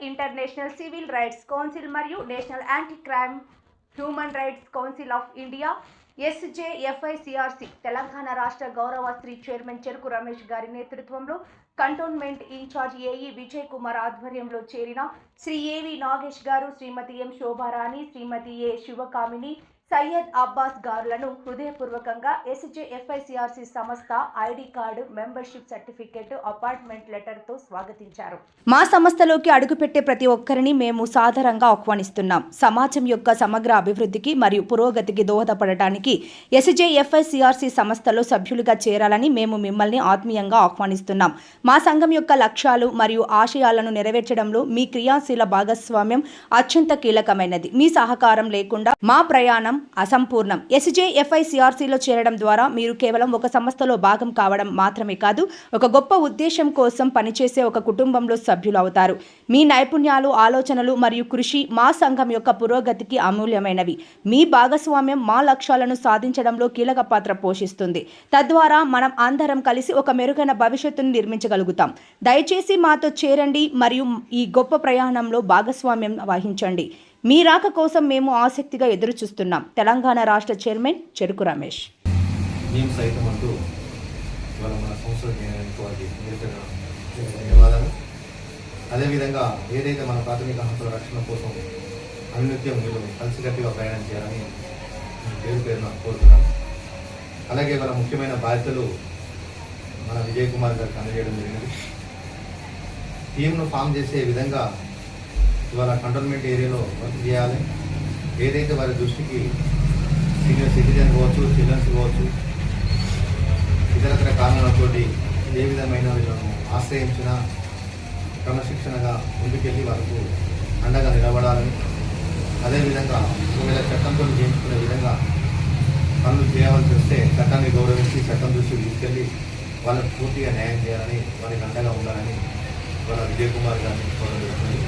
International civil rights council మరియు national anti crime human rights council of India SJFICRC Telangana రాష్ట్ర గౌరవ Shri chairman Cheruku Ramesh గారి నేతృత్వంలో cantonment incharge AE Vijay Kumar ఆధ్వర్యంలో చేరిన శ్రీ ఏవి నాగేష్ గారు శ్రీమతి ఎం శోభారాణి శ్రీమతి ఏ శివకామిని సయ్యద్ అబ్బాస్ గారులను హృదయపూర్వకంగా ఎస్జేఎఫ్ఐసిఆర్సి సంస్థ ID card membership certificate apartment లెటర్తో స్వాగతించారు. మా సంస్థలోకి అడుగుపెట్టే ప్రతి ఒక్కరిని మేము సాధారణంగా ఆహ్వానిస్తున్నాం. సమాజం యొక్క సమగ్ర అభివృద్ధికి మరియు పురోగతికి దోహదపడటానికి ఎస్జేఎఫ్ఐసిఆర్సి సంస్థలో సభ్యులుగా చేరాలని మేము మిమ్మల్ని ఆత్మీయంగా ఆహ్వానిస్తున్నాం. మా సంఘం యొక్క లక్ష్యాలు మరియు ఆశయాలను నెరవేర్చడంలో మీ క్రియాశీల భాగస్వామ్యం అత్యంత కీలకమైనది. మీ సహకారం లేకుండా మా ప్రయాణం అసంపూర్ణం. ఎస్జేఎఫ్ఐసిఆర్సీలో చేరడం ద్వారా మీరు కేవలం ఒక సంస్థలో భాగం కావడం మాత్రమే కాదు ఒక గొప్ప ఉద్దేశం కోసం పనిచేసే ఒక కుటుంబంలో సభ్యులు అవుతారు. మీ నైపుణ్యాలు ఆలోచనలు మరియు కృషి మా సంఘం యొక్క పురోగతికి అమూల్యమైనవి. మీ భాగస్వామ్యం మా లక్ష్యాలను సాధించడంలో కీలక పాత్ర పోషిస్తుంది. తద్వారా మనం అందరం కలిసి ఒక మెరుగైన భవిష్యత్తును నిర్మించగలుగుతాం. దయచేసి మాతో చేరండి మరియు ఈ గొప్ప ప్రయాణంలో భాగస్వామ్యం వహించండి. మీ రాక కోసం మేము ఆసక్తిగా ఎదురు చూస్తున్నాం తెలంగాణ రాష్ట్ర చైర్మన్ చెరుకు రమేష్. మేము సైతం అంటూ ఇవాళ మన ధన్యవాదాలు. అదేవిధంగా ఏదైతే మన ప్రాథమిక హక్కుల రక్షణ కోసం అనునిత్యం మీరు కలిసికట్టుగా ప్రయాణం చేయాలని నేను పేరు పేరున కోరుతున్నాను. అలాగే మన ముఖ్యమైన బాధ్యతలు మన విజయ్ కుమార్ గారికి అందజేయడం జరిగింది. టీంను ఫామ్ చేసే విధంగా ఇవాళ కంటోన్మెంట్ ఏరియాలో వర్క్ చేయాలి. ఏదైతే వారి దృష్టికి సీనియర్ సిటిజన్ కావచ్చు చిల్డ్రన్స్ కావచ్చు ఇతరతర కారణాలతోటి ఏ విధమైన వీళ్ళను ఆశ్రయించిన క్రమశిక్షణగా ముందుకెళ్ళి వాళ్ళకు అండగా నిలబడాలని అదేవిధంగా ఒకవేళ చట్టంతో చేయించుకునే విధంగా పనులు చేయవలసి వస్తే చట్టాన్ని గౌరవించి చట్టం దృష్టికి తీసుకెళ్ళి వాళ్ళకు పూర్తిగా న్యాయం చేయాలని వారికి అండగా ఉండాలని వాళ్ళ విజయ్ కుమార్ గారిని కోరడం జరుగుతుంది